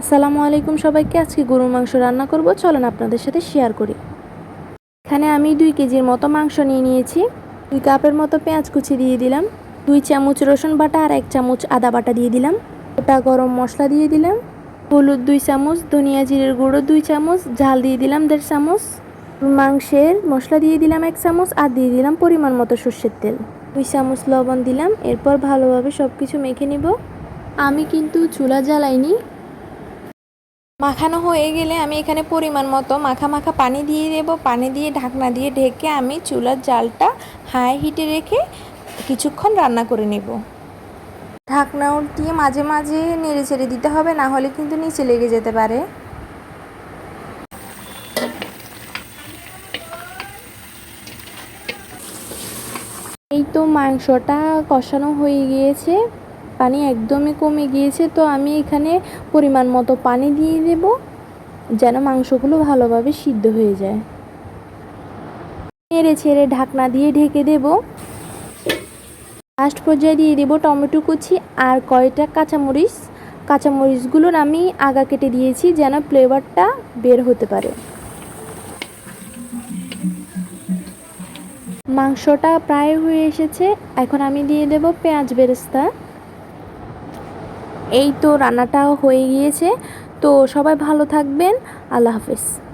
আসসালামু আলাইকুম সবাইকে, আজকে গরুর মাংস রান্না করব। চলেন আপনাদের সাথে শেয়ার করি। এখানে আমি দুই কেজির মতো মাংস নিয়ে নিয়েছি। দুই কাপের মতো পেঁয়াজ কুচি দিয়ে দিলাম। দুই চামচ রসুন বাটা আর এক চামচ আদা বাটা দিয়ে দিলাম। ওটা গরম মশলা দিয়ে দিলাম। হলুদ দুই চামচ, ধনিয়া জিরের গুঁড়ো দুই চামচ, ঝাল দিয়ে দিলাম দেড় চামচ। মাংসের মশলা দিয়ে দিলাম এক চামচ আর দিয়ে দিলাম পরিমাণ মতো সর্ষের তেল। দুই চামচ লবণ দিলাম। এরপর ভালোভাবে সব কিছু মেখে নিব। আমি কিন্তু চুলা জ্বালাইনি। মাখানো হয়ে গেলে আমি এখানে পরিমাণ মতো মাখা মাখা পানি দিয়ে দেব। পানি দিয়ে ঢাকনা দিয়ে ঢেকে আমি চুলার জালটা হাই হিটে রেখে কিছুক্ষণ রান্না করে নেব। ঢাকনা উল্টিয়ে মাঝে মাঝে নেড়ে ছেড়ে দিতে হবে, না হলে কিন্তু নিচে লেগে যেতে পারে। এই তো মাংসটা কষানো হয়ে গিয়েছে। পানি একদমই কমে গিয়েছে, তো আমি এখানে পরিমাণ মতো পানি দিয়ে দেব যেন মাংসগুলো ভালোভাবে সিদ্ধ হয়ে যায়। নেড়ে ছেড়ে ঢাকনা দিয়ে ঢেকে দেব। লাস্ট পর্যায়ে দিয়ে দেব টমেটো কুচি আর কয়টা কাঁচামরিচ। কাঁচামরিচগুলোর আমি আগা কেটে দিয়েছি যেন ফ্লেভারটা বের হতে পারে। মাংসটা প্রায় হয়ে এসেছে, এখন আমি দিয়ে দেব পেঁয়াজ বেরেস্তা। এই তো রান্নাটাও হয়ে গিয়েছে। তো সবাই ভালো থাকবেন। আল্লাহ হাফেজ।